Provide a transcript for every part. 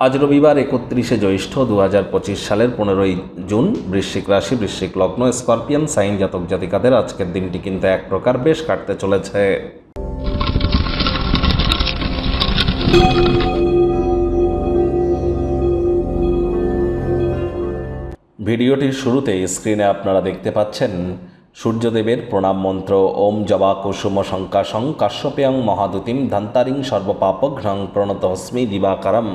আজ রবিবার একত্রিশে জ্যৈষ্ঠ দু হাজার পঁচিশ সালের পনেরোই জুন, বৃশ্চিক রাশি, বৃশ্চিক লগ্ন, স্করপিয়ান, সাইন জাতক জাতিকাদের আজকের দিনটি কিন্তু এক প্রকার বেশ কাটতে চলেছে। ভিডিওটির শুরুতে স্ক্রিনে আপনারা দেখতে পাচ্ছেন সূর্যদেবের প্রণাম মন্ত্র, ওম জবা কুসুম শঙ্কাশং কাশ্যপেয়ং মহাদুতিম ধান্তারিং সর্বপাপঘ্রং প্রণত হস্মি দিবাকারম।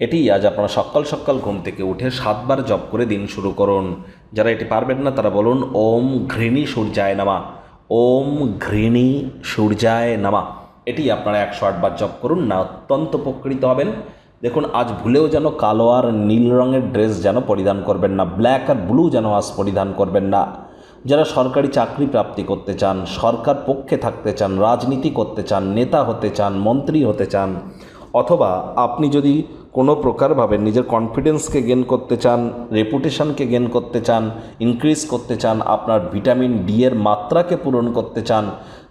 এটি আজ আপনারা সকাল সকাল ঘুম থেকে উঠে সাতবার জপ করে দিন শুরু করুন। যারা এটি পারবেন না, তারা বলুন, ওম ঘৃণী সূর্যায় নামা। ওম ঘৃণী সূর্যায় নামা। এটি আপনারা একশো আটবার জপ করুন, না অত্যন্ত উপকৃত হবেন। দেখুন, আজ ভুলেও যেন কালো আর নীল রঙের ড্রেস যেন পরিধান করবেন না, ব্ল্যাক আর ব্লু যেন আজ পরিধান করবেন না। যারা সরকারি চাকরি প্রাপ্তি করতে চান, সরকার পক্ষে থাকতে চান, রাজনীতি করতে চান, নেতা হতে চান, মন্ত্রী হতে চান, অথবা আপনি যদি কোনো প্রকারভাবে নিজের কনফিডেন্সকে গেন করতে চান রেপুটেশনকে গেন করতে চান ইনক্রিজ করতে চান, আপনার ভিটামিন ডি এর মাত্রাকে পূরণ করতে চান,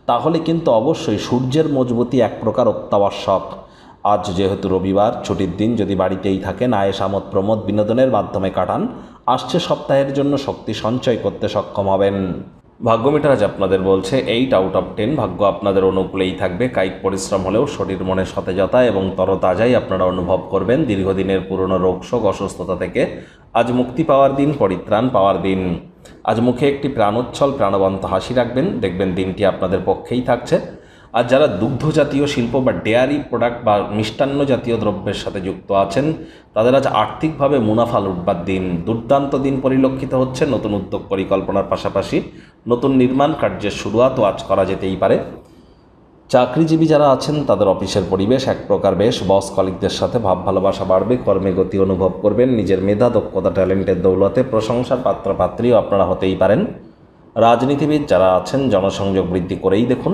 তাহলে কিন্তু অবশ্যই সূর্যের মজবুতি এক প্রকার অত্যাবশ্যক। আজ যেহেতু রবিবার, ছুটির দিন যদি বাড়িতেই থাকেন আয়েস আমোদ, প্রমোদ বিনোদনের মাধ্যমে কাটান, আসছে সপ্তাহের জন্য শক্তি সঞ্চয় করতে সক্ষম হবেন। ভাগ্যমিটার আজ আপনাদের বলছে এইট আউট অফ টেন ভাগ্য আপনাদের অনুকূলেই থাকবে। কায়িক পরিশ্রম হলেও শরীর মনে সতেজতা এবং তরতাজাই আপনারা অনুভব করবেন দীর্ঘদিনের পুরনো রোগশোক অসুস্থতা থেকে। আজ মুক্তি পাওয়ার দিন, পরিত্রাণ পাওয়ার দিন। আজ মুখে একটি প্রাণোচ্ছল, প্রাণবন্ত হাসি রাখবেন। দেখবেন দিনটি আপনাদের পক্ষেই থাকছে। আর যারা দুগ্ধ জাতীয় শিল্প বা ডেয়ারি প্রোডাক্ট বা মিষ্টান্ন জাতীয় দ্রব্যের সাথে যুক্ত আছেন, তাদের আজ আর্থিকভাবে মুনাফা লুটবার দিন। দুর্দান্ত দিন পরিলক্ষিত হচ্ছে নতুন উদ্যোগ পরিকল্পনার পাশাপাশি নতুন নির্মাণ কার্যের শুরুয়াতও আজ করা যেতেই পারে। চাকরিজীবী যারা আছেন, তাদের অফিসের পরিবেশ এক প্রকার বেশ। বস কলিকদের সাথে ভাব ভালোবাসা বাড়বে, কর্মে গতি অনুভব করবেন, নিজের মেধা, দক্ষতা, ট্যালেন্টের দৌলতে প্রশংসার পাত্রপাত্রীও আপনারা হতেই পারেন। রাজনীতিবিদ যারা আছেন, জনসংযোগ বৃদ্ধি করেই দেখুন।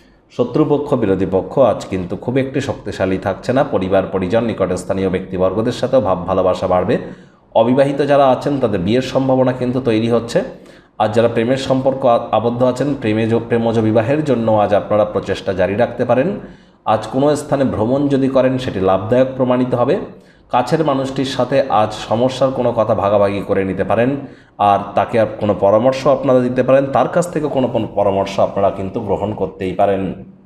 শত্রুপক্ষ, বিরোধী পক্ষ আজ কিন্তু খুব একটি শক্তিশালী থাকছে না। পরিবার, পরিজন, নিকটস্থানীয় ব্যক্তিবর্গদের সাথেও ভাব, ভালোবাসা বাড়বে। অবিবাহিত যারা আছেন, তাদের বিয়ের সম্ভাবনা কিন্তু তৈরি হচ্ছে। আর যারা প্রেমের সম্পর্ক আবদ্ধ আছেন, প্রেমে প্রেমজ বিবাহের জন্য আজ আপনারা প্রচেষ্টা জারি রাখতে পারেন। আজ কোনো স্থানে ভ্রমণ যদি করেন, সেটি লাভদায়ক প্রমাণিত হবে। কাছের মানুষটির সাথে আজ সমস্যার কোনো কথা ভাগাভাগি করে নিতে পারেন, আর তাকে কোনো পরামর্শ আপনারা দিতে পারেন, তার কাছ থেকে কোনো কোনো পরামর্শ আপনারা কিন্তু গ্রহণ করতেই পারেন।